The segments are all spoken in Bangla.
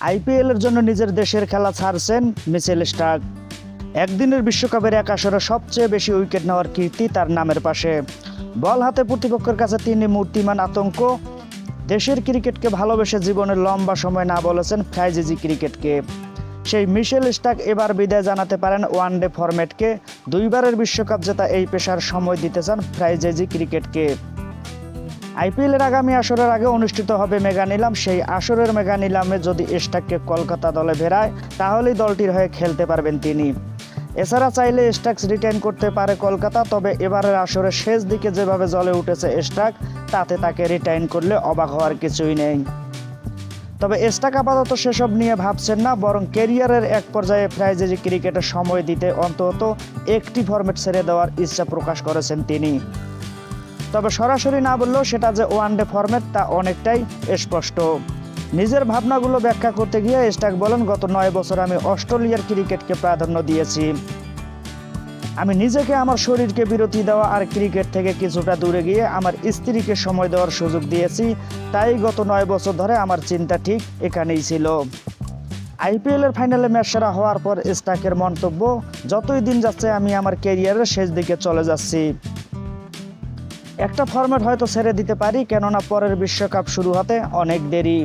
আইপিএল এর জন্য নিজের দেশের খেলা ছাড়ছেন মিচেল স্টার্ক। একদিনের বিশ্বকাপের এক আসরে সবচেয়ে বেশি উইকেট নেওয়ার কীর্তি তার নামের পাশে। বল হাতে প্রতিপক্ষের কাছে তিনি মূর্তিমান আতঙ্ক। দেশের ক্রিকেটকে ভালোবেসে জীবনের লম্বা সময় না বলেছেন ফ্রাইজিজি ক্রিকেটকে। সেই মিশেল স্টাক এবার বিদায় জানাতে পারেন ওয়ানডে ফরম্যাটকে। দুইবারের বিশ্বকাপ জেতা এই পেশার সময় দিতে চান ফ্রাইজেজি ক্রিকেটকে। আইপিএলের আগামী আসরের আগে অনুষ্ঠিত হবে মেগা নিলাম। সেই আসরের মেগা নিলামে যদি স্টাককে কলকাতা দলে ভেড়ায় তাহলেই দলটির হয়ে খেলতে পারবেন তিনি। এছাড়া চাইলে স্টাক্স রিটার্ন করতে পারে কলকাতা, তবে এবারের আসরের শেষ দিকে যেভাবে জলে উঠেছে স্টাক, তাতে তাকে রিটার্ন করলে অবাক হওয়ার কিছুই নেই। তবে স্টাক আপাতত সেসব নিয়ে ভাবছেন না, বরং কেরিয়ারের এক পর্যায়ে ফ্রাইজেজি ক্রিকেটে সময় দিতে অন্তত একটি ফরম্যাট ছেড়ে দেওয়ার ইচ্ছা প্রকাশ করেছেন তিনি। তবে সরাসরি না বললেও সেটা যে ওয়ানডে ফরম্যাট তা অনেকটাই স্পষ্ট। নিজের ভাবনাগুলো ব্যাখ্যা করতে গিয়ে স্টাক বলেন, গত নয় বছর আমি অস্ট্রেলিয়ার ক্রিকেটকে প্রাধান্য দিয়েছি। আমি নিজেকে, আমার শরীরকে বিরতি দেওয়া আর ক্রিকেট থেকে কিছুটা দূরে গিয়ে আমার স্ত্রীকে সময় দেওয়ার সুযোগ দিয়েছি। তাই গত নয় বছর ধরে আমার চিন্তা ঠিক এখানেই ছিল। আইপিএলের ফাইনালে ম্যাচ সেরা হওয়ার পর স্টাকের মন্তব্য, যতই দিন যাচ্ছে, আমি আমার ক্যারিয়ারের শেষ দিকে চলে যাচ্ছি। একটা ফরম্যাট হয়তো ছেড়ে দিতে পারি, কেননা পরের বিশ্বকাপ শুরু হতে অনেক দেরি।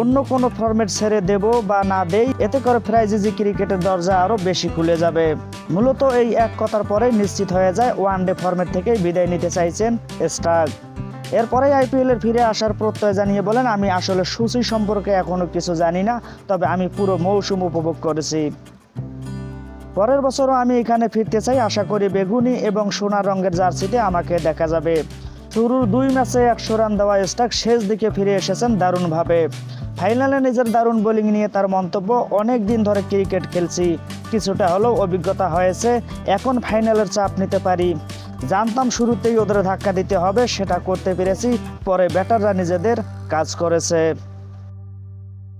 অন্য কোনো ফরম্যাট ছেড়ে দেব বা না দেই, এতে করে ফ্রাইজিজি ক্রিকেটের দরজা আরও বেশি খুলে যাবে। মূলত এই এক কথার পরেই নিশ্চিত হয়ে যায় ওয়ান ডে ফরম্যাট থেকেই বিদায় নিতে চাইছেন স্টার্ক এরপরে আইপিএলের ফিরে আসার প্রত্যয় জানিয়ে বলেন, আমি আসলে সূচি সম্পর্কে এখনও কিছু জানি না, তবে আমি পুরো মৌসুম উপভোগ করেছি। পরের বছরও আমি এখানে ফিরতে চাই, আশা করি বেগুনি এবং সোনা রঙের জার্সিতে আমাকে দেখা যাবে। শুরুর দুই ম্যাচে একশো রান দেওয়া স্টাক শেষ দিকে ফিরে এসেছেন দারুণভাবে। ফাইনালে নিজের দারুণ বোলিং নিয়ে তার মন্তব্য, অনেক দিন ধরে ক্রিকেট খেলছি, কিছুটা হলেও অভিজ্ঞতা হয়েছে, এখন ফাইনালের চাপ নিতে পারি। জানতাম শুরুতেই ওদের ধাক্কা দিতে হবে, সেটা করতে পেরেছি, পরে ব্যাটাররা নিজেদের কাজ করেছে।